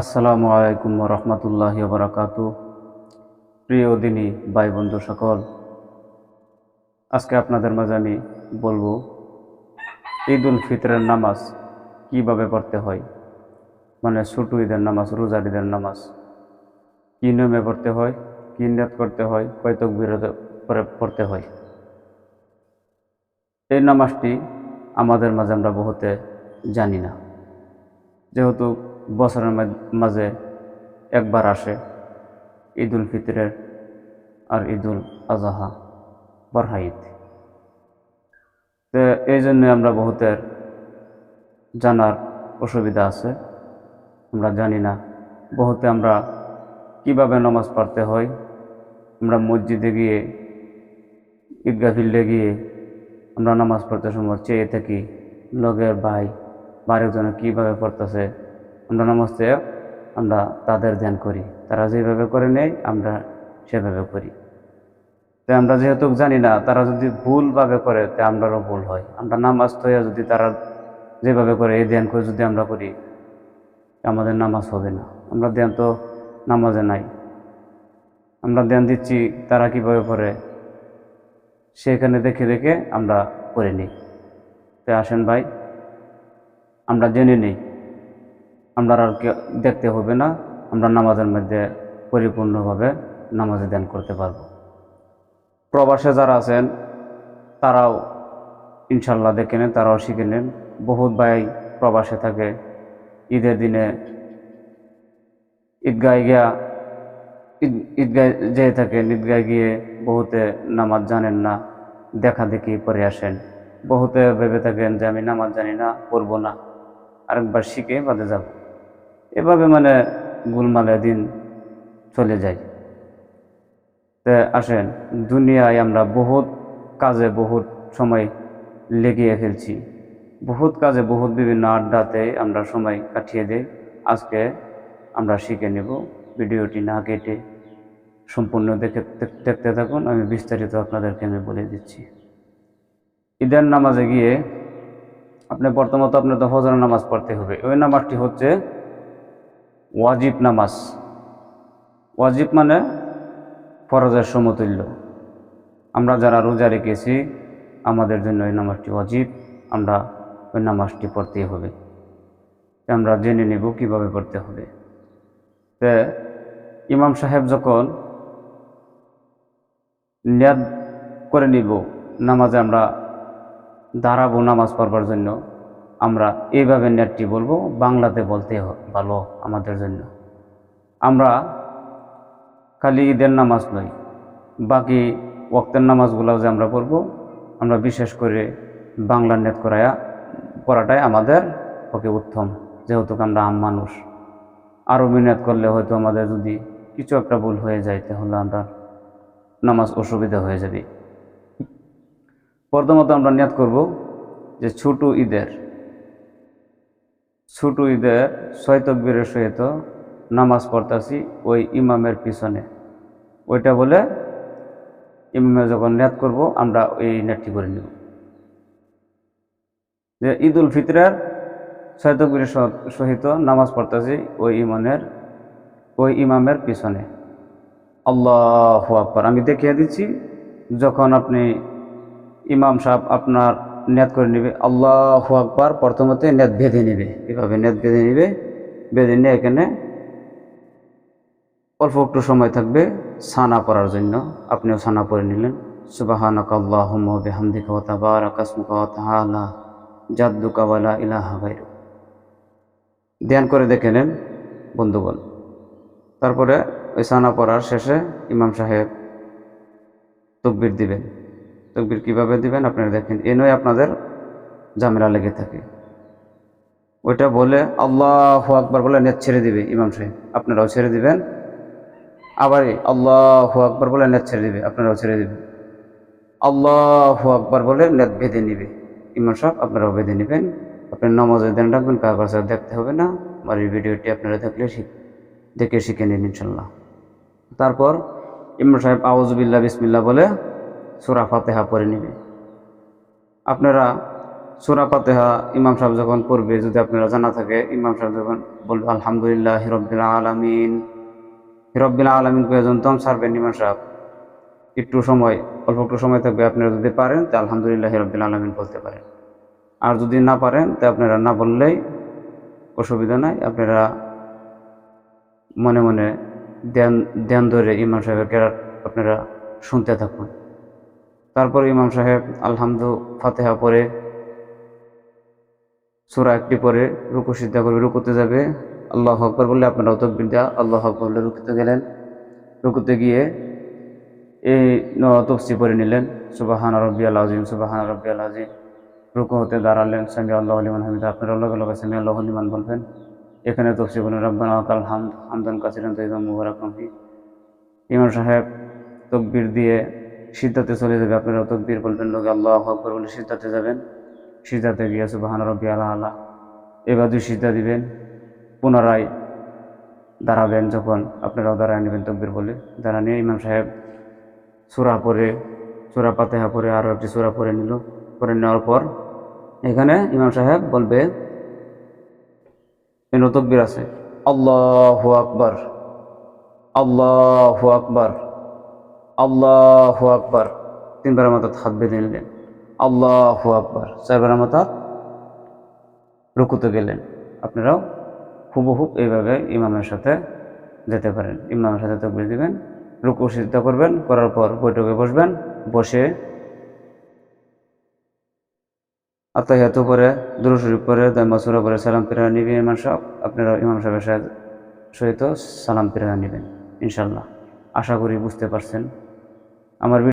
আসসালামু আলাইকুম রহমতুল্লাহ বরাকাতু। প্রিয় দিনী ভাই বন্ধু সকল, আজকে আপনাদের মাঝে আমি বলব ঈদ উল ফিতরের নামাজ কীভাবে পড়তে হয়? মানে ছোট ঈদের নামাজ, রোজার ঈদের নামাজ, কী নিয়মে পড়তে হয়, কী নিয়ত করতে হয়, কয় তকবির করে পড়তে হয়? এই নামাজটি আমাদের মাঝে আমরা বহুতে জানি না। যেহেতু বছরের মাঝ- একবার আসে ঈদ উল ফিতরের আর ঈদ উল আজহা, বরহা ঈদ। তো এই জন্য আমরা বহুতের জানার অসুবিধা আছে। আমরা জানি না বহুতে আমরা কীভাবে নামাজ পড়তে হয়। আমরা মসজিদে গিয়ে, ঈদগাহ ফিল্ডে গিয়ে আমরা নামাজ পড়তে সময় চেয়ে থাকি, লগের ভাই বা আরেকজনে কীভাবে পড়তেছে আমরা নামাজ আমরা তাদের ধ্যান করি। তারা যেভাবে করে নেয়, আমরা সেভাবে করি। তো আমরা যেহেতু জানি না, তারা যদি ভুলভাবে করে, তে আমরারও ভুল হয়। আমরা নামাজ তৈয়া যদি তারা যেভাবে করে, এই ধ্যান করে যদি আমরা করি, আমাদের নামাজ হবে না। আমরা ধ্যান তো নামাজে নাই। আমরা ধ্যান দিচ্ছি, তারা কীভাবে পড়ে সেখানে দেখে দেখে আমরা করে নিই। তো আসেন ভাই, আমরা জেনে নিই। আমরা আর দেখতে হবে না। আমরা নামাজের মধ্যে পরিপূর্ণভাবে নামাজে দান করতে পারব। প্রবাসে যারা আছেন, তারাও ইনশাল্লাহ দেখে নেন, তারাও শিখে নেন। বহুত ভাই প্রবাসে থাকে, ঈদের দিনে ঈদগায় গিয়া ঈদ ঈদগায় যেয়ে থাকেন ঈদগায় গিয়ে বহুতে নামাজ জানেন না, দেখা দেখি পরে আসেন। বহুতে ভেবে থাকেন যে আমি নামাজ জানি না, পড়ব না। আরেকবার শিখে বাদে যাব। এভাবে মানে গুলমালে দিন চলে যায়। তে আসেন, দুনিয়ায় আমরা বহুত কাজে বহুত সময় লেগিয়ে ফেলছি। বহুত কাজে বহুত বিভিন্ন আড্ডাতে আমরা সময় কাটিয়ে দিই। আজকে আমরা শিখে নেব। ভিডিওটি না কেটে সম্পূর্ণ দেখে দেখতে থাকুন। আমি বিস্তারিত আপনাদেরকে আমি বলে দিচ্ছি। ঈদের নামাজে গিয়ে আপনি প্রথমত আপনার তো হজর নামাজ পড়তে হবে। ওই নামাজটি হচ্ছে ওয়াজিব নামাজ। ওয়াজিব মানে ফরজের সমতুল্য। আমরা যারা রোজা রেখেছি, আমাদের জন্য ওই নামাজটি ওয়াজিব, আমরা ওই নামাজটি পড়তেই হবে। আমরা জেনে নেব কীভাবে পড়তে হবে। তে ইমাম সাহেব যখন নিয়াদ করে নিব, নামাজে আমরা দাঁড়াবো নামাজ পড়বার জন্য আমরা এইভাবে নেটটি বলব, বাংলাতে বলতে ভালো আমাদের জন্য। আমরা খালি ঈদের নামাজ নই, বাকি ওক্তের নামাজগুলোও যে আমরা পড়ব, আমরা বিশেষ করে বাংলা নেট করায়া করাটাই আমাদের পক্ষে উত্তম, যেহেতু আমরা আম মানুষ। আরবি নেট করলে হয়তো আমাদের যদি কিছু একটা ভুল হয়ে যায়, তাহলে আমরা নামাজ অসুবিধা হয়ে যাবে। প্রথমত আমরা নিয়াত করব যে ছোট ঈদের। ছোট ঈদে তকবীরের সহিত নামাজ পড়তাছি ওই ইমামের পিছনে। ওইটা বলে ইমামে যখন নিয়াত করব, আমরা ওই নেটটি করে নিব। যে ঈদ উল ফিতরের তকবীরের সহিত নামাজ পড়তাছি ওই ইমানের ওই ইমামের পিছনে। আল্লাহ আকবার। আমি দেখিয়ে দিচ্ছি, যখন আপনি ইমাম সাহেব আপনার নেত করে নেবে। আল্লাহু আকবার প্রথমতে নেত বেঁধে নেবে। এভাবে নেত বেঁধে নেবে। বেঁধে নিয়ে এখানে অল্প একটু সময় থাকবে সানা পড়ার জন্য। আপনিও সানা পড়ে নিলেন। সুবাহানাক আল্লাহুম্মা ওয়া বিহামদিকা ওয়া তাবারাকা ইসমুকা ওয়া তাআলা জাদ্দুকা ওয়া লা ইলাহা গায়রুক। ধ্যান করে দেখে নেন, বন্ধুগণ। তারপরে ওই সানা পড়ার শেষে ইমাম সাহেব তকবির দিবেন। তকবির কীভাবে দিবেন? আপনারা দেখেন, এ নয় আপনাদের ঝামেলা লেগে থাকে। ওইটা বলে আল্লাহ আকবার বলে নেট ছেড়ে দিবে ইমাম সাহেব। আপনারাও ছেড়ে দিবেন। আবার আল্লাহ আকবার বলে নেট ছেড়ে দিবে, আপনারাও ছেড়ে দিবেন। আল্লাহ আকবার বলে নেট বেঁধে নিবে। ইমাম সাহেব, আপনারাও বেঁধে নেবেন। আপনি নামাজের দেন রাখবেন কাগজ দেখতে হবে না। আমার এই ভিডিওটি আপনারা দেখলে দেখে শিখে নিন ইনশাল্লাহ। তারপর ইমরান সাহেব আউজবিল্লা বিসমিল্লা বলে সুরা ফাতেহা পড়ে নিবে। আপনারা সুরা পাতেহা ইমাম সাহেব যখন পড়বে, যদি আপনারা জানা থাকে, ইমাম সাহেব যখন বলবে, আলহামদুলিল্লাহ হিরব্বিল আলমিন হিরব্বিল আলমিন যখন দম সারবেন ইমাম সাহেব। একটু সময়, অল্প একটু সময় থাকবে, আপনারা যদি পারেন, তো আলহামদুলিল্লাহ হিরব্বিল আলমিন বলতে পারেন। আর যদি না পারেন, তো আপনারা না বললেই অসুবিধা নাই, আপনারা মনে মনে ধ্যান ধ্যান ধরে ইমাম সাহেবের কেরাত আপনারা শুনতে থাকুন। তারপর ইমাম সাহেব আলহামদু ফাতেহা পরে সুরা একটি পরে রুকু সিদ্ধা করবে, রুকুতে যাবে। আল্লাহ আকবর বললে আপনারাও তকবির দেওয়া আল্লাহ আকবর বললে রুকুতে গেলেন। রুকুতে গিয়ে এই তফসি পরে নিলেন। সুবাহান রব্বি আল আজিম সুবাহান রব্বি আল আজিম রুকু হতে দাঁড়ালেন, সামি আল্লাহ আলিমান হামিদা, আপনারা লগে লগে সামি আল্লাহ আলিমান বলবেন। এখানে তফসি বলেন রব্বানা কাল হামদ হামদান কাসিরান তৈবা মুবারক ইমাম সাহেব তকবির দিয়ে সিদ্ধাতে চলে যাবে আপনারা তকবির বলবেন লোক আল্লাহ আকবর বলে সিদ্ধাতে যাবেন। সিদ্ধাতে গিয়ে সুবাহান রব্বি আল্লাহ আল্লাহ এবার দুই সিদ্ধা দিবেন, পুনরায় দাঁড়াবেন যখন আপনারাও দাঁড়ায় নেবেন তকবির বলে। দাঁড়া নিয়ে ইমাম সাহেব সুরা পরে সুরা পাতেহা পরে আরও একটি সুরা পরে নিল। পরে নেওয়ার পর এখানে ইমাম সাহেব বলবে তকবির আছে। আল্লাহ আকবর আল্লাহ আকবর। আল্লাহ আকবর। তিনবার মাথা হাত বেঁধে নিলেন। আল্লাহ আকবর। চারবার মাথা রুকুতে গেলেন। আপনারাও হুবহুব এইভাবে ইমামের সাথে যেতে পারেন। ইমামের সাথে তকবির দিবেন, রুকু সিদ্ধ করবেন, করার পর বৈঠকে বসবেন, বসে আত্মাহিয়াত করে দুরুশরীফ করে মাসুরা করে সালাম ফিরা নিবেন ইমাম সাহেব। আপনারা ইমাম সাহেবের সহিত সালাম ফিরা নেবেন ইনশাল্লাহ আশা করি বুঝতে পারছেন। আমার